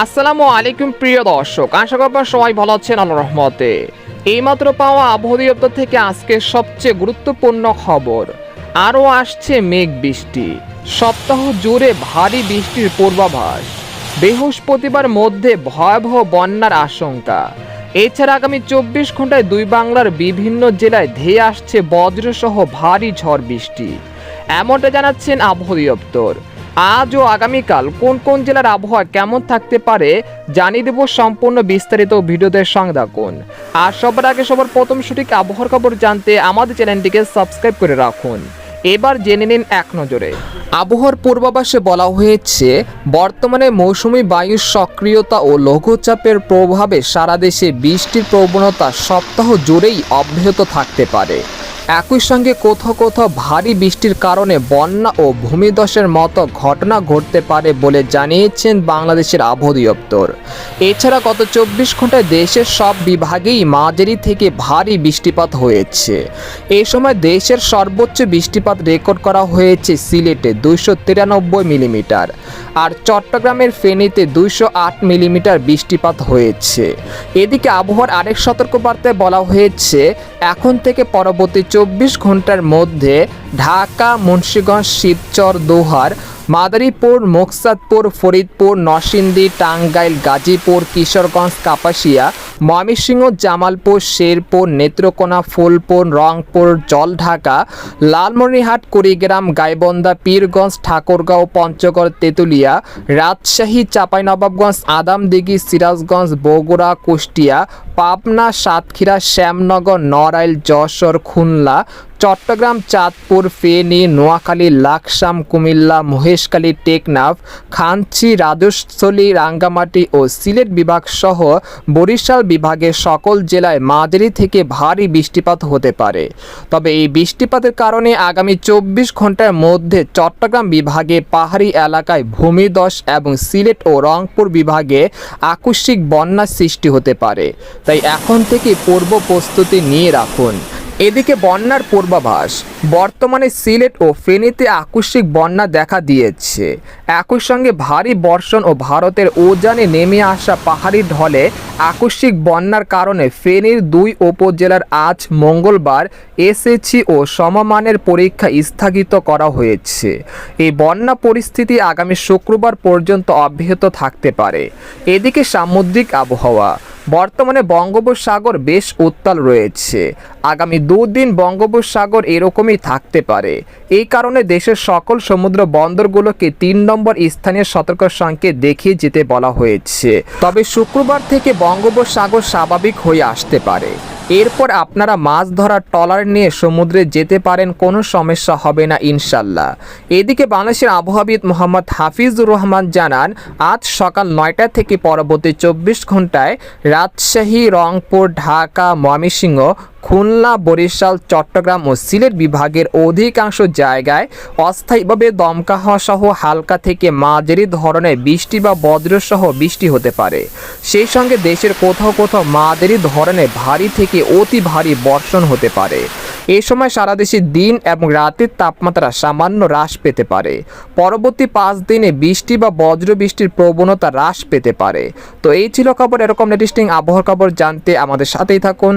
আসসালামু আলাইকুম প্রিয় দর্শক, আশা করব সবাই ভালো আছেন আল্লাহ রহমতে। এইমাত্র পাওয়া আবহাওয়া দপ্তর থেকে আজকে সবচেয়ে গুরুত্বপূর্ণ খবর, আরও আসছে মেঘ বৃষ্টি। সপ্তাহ জুড়ে ভারী বৃষ্টির পূর্বাভাস। বৃহস্পতিবার মধ্যে ভয়াবহ বন্যার আশঙ্কা। এছাড়া আগামী চব্বিশ ঘন্টায় দুই বাংলার বিভিন্ন জেলায় ধেয়ে আসছে বজ্রসহ ভারী ঝড় বৃষ্টি। এমনটা জানাচ্ছেন আবহাওয়া দপ্তর। আজ ও আগামীকাল কোন কোন জেলার আবহাওয়া কেমন থাকতে পারে জানিয়ে দেব সম্পূর্ণ বিস্তারিত ভিডিওদের সঙ্গে থাকুন আর সবার আগে সবার প্রথম সঠিক আবহাওয়ার খবর জানতে আমাদের চ্যানেলটিকে সাবস্ক্রাইব করে রাখুন। এবার জেনে নিন এক নজরে। আবহাওয়ার পূর্বাভাসে বলা হয়েছে, বর্তমানে মৌসুমি বায়ুর সক্রিয়তা ও লঘুচাপের প্রভাবে সারা দেশে বৃষ্টির প্রবণতা সপ্তাহ জুড়েই অব্যাহত থাকতে পারে। একই সঙ্গে কোথাও কোথাও ভারী বৃষ্টির কারণে বন্যা ও ভূমিধসের মতো ঘটনা ঘটতে পারে বলে জানিয়েছেন বাংলাদেশের আবহাওয়া দপ্তর। এছাড়া গত চব্বিশ ঘন্টায় দেশের সব বিভাগেই মাঝারি থেকে ভারী বৃষ্টিপাত হয়েছে। এই সময় দেশের সর্বোচ্চ বৃষ্টিপাত রেকর্ড করা হয়েছে সিলেটে দুইশো তিরানব্বই মিলিমিটার। আর চট্টগ্রামের ফেনীতে দুইশো আট মিলিমিটার বৃষ্টিপাত হয়েছে। এদিকে আবহাওয়ার আরেক সতর্কবার্তায় বলা হয়েছে, এখন থেকে পরবর্তী চব্বিশ ঘণ্টার মধ্যে ঢাকা, মুন্সীগঞ্জ, শিবচর, দোহার, মাদারীপুর, মোকসাদপুর, ফরিদপুর, নরসিংদী, টাঙ্গাইল, গাজীপুর, কিশোরগঞ্জ, কাপাসিয়া ময়মনসিংহ, জামালপুর, শেরপুর, নেত্রকোনা, ফুলপুর, রংপুর, জলঢাকা, লালমনিরহাট, কুড়িগ্রাম গাইবন্দা পীরগঞ্জ, ঠাকুরগাঁও, পঞ্চগড়, তেঁতুলিয়া, রাজশাহী, চাঁপাইনবাবগঞ্জ, আদামদিঘি, সিরাজগঞ্জ, বগুড়া, কুষ্টিয়া, পাবনা, সাতক্ষীরা, শ্যামনগর, নড়াইল, যশোর, খুলনা, চট্টগ্রাম, চাঁদপুর, ফেনী, নোয়াখালী, লাকসাম, কুমিল্লা, মহেশখালী, টেকনাফ খানচি রাজস্থলী রাঙ্গামাটি ও সিলেট বিভাগ সহ বরিশাল বিভাগের সকল জেলায় মাঝারি থেকে ভারী বৃষ্টিপাত হতে পারে। তবে এই বৃষ্টিপাতের কারণে আগামী চব্বিশ ঘণ্টার মধ্যে চট্টগ্রাম বিভাগে পাহাড়ি এলাকায় ভূমিধস এবং সিলেট ও রংপুর বিভাগে আকস্মিক বন্যার সৃষ্টি হতে পারে। তাই এখন থেকে পূর্ব প্রস্তুতি নিয়ে রাখুন। এদিকে বন্যার পূর্বাভাস। বর্তমানে সিলেট ও ফেনীতে আকস্মিক বন্যা দেখা দিয়েছে। একই সঙ্গে ভারী বর্ষণ ও ভারতের উজানে নেমে আসা পাহাড়ি ঢলে আকস্মিক বন্যার কারণে ফেনীর দুই উপজেলার আজ মঙ্গলবার এসএসসি ও সমমানের পরীক্ষা স্থগিত করা হয়েছে। এই বন্যা পরিস্থিতি আগামী শুক্রবার পর্যন্ত অব্যাহত থাকতে পারে। এদিকে সামুদ্রিক আবহাওয়া। বর্তমানে বঙ্গোপসাগর বেশ উত্তাল রয়েছে। আগামী দুদিন বঙ্গোপসাগর এরকমই থাকতে পারে। এই কারণে দেশের সকল সমুদ্র বন্দরগুলোকে তিন নম্বর স্থানীয় সতর্ক সংকেত দেখিয়ে যেতে বলা হয়েছে। তবে শুক্রবার থেকে বঙ্গোপসাগর স্বাভাবিক হয়ে আসতে পারে। এরপর আপনারা মাছ ধরার ট্রলার নিয়ে সমুদ্রে যেতে পারেন, কোনো সমস্যা হবে না ইনশাল্লাহ। এদিকে বাংলাদেশের আবহাওয়াবিদ মোহাম্মদ হাফিজুর রহমান জানান, আজ সকাল নয়টা থেকে পরবর্তী চব্বিশ ঘন্টায় রাজশাহী, রংপুর, ঢাকা, ময়মনসিংহ খুলনা, বরিশাল, চট্টগ্রাম ও সিলেট বিভাগের অধিকাংশ জায়গায় অস্থায়ীভাবে দমকা হওয়া সহ হালকা থেকে মাঝারি ধরনের বৃষ্টি বা বজ্রসহ বৃষ্টি হতে পারে। সেই সঙ্গে দেশের কোথাও কোথাও মাঝারি ধরনের ভারী থেকে অতি ভারী বর্ষণ হতে পারে। এ সময় সারা দেশে দিন এবং রাতের তাপমাত্রা সামান্য হ্রাস পেতে পারে। পরবর্তী পাঁচ দিনে বৃষ্টি বা বজ্র বৃষ্টির প্রবণতা হ্রাস পেতে পারে। তো এই ছিল খবর। এরকম লেটেস্টিং আবহাওয়ার খবর জানতে আমাদের সাথেই থাকুন।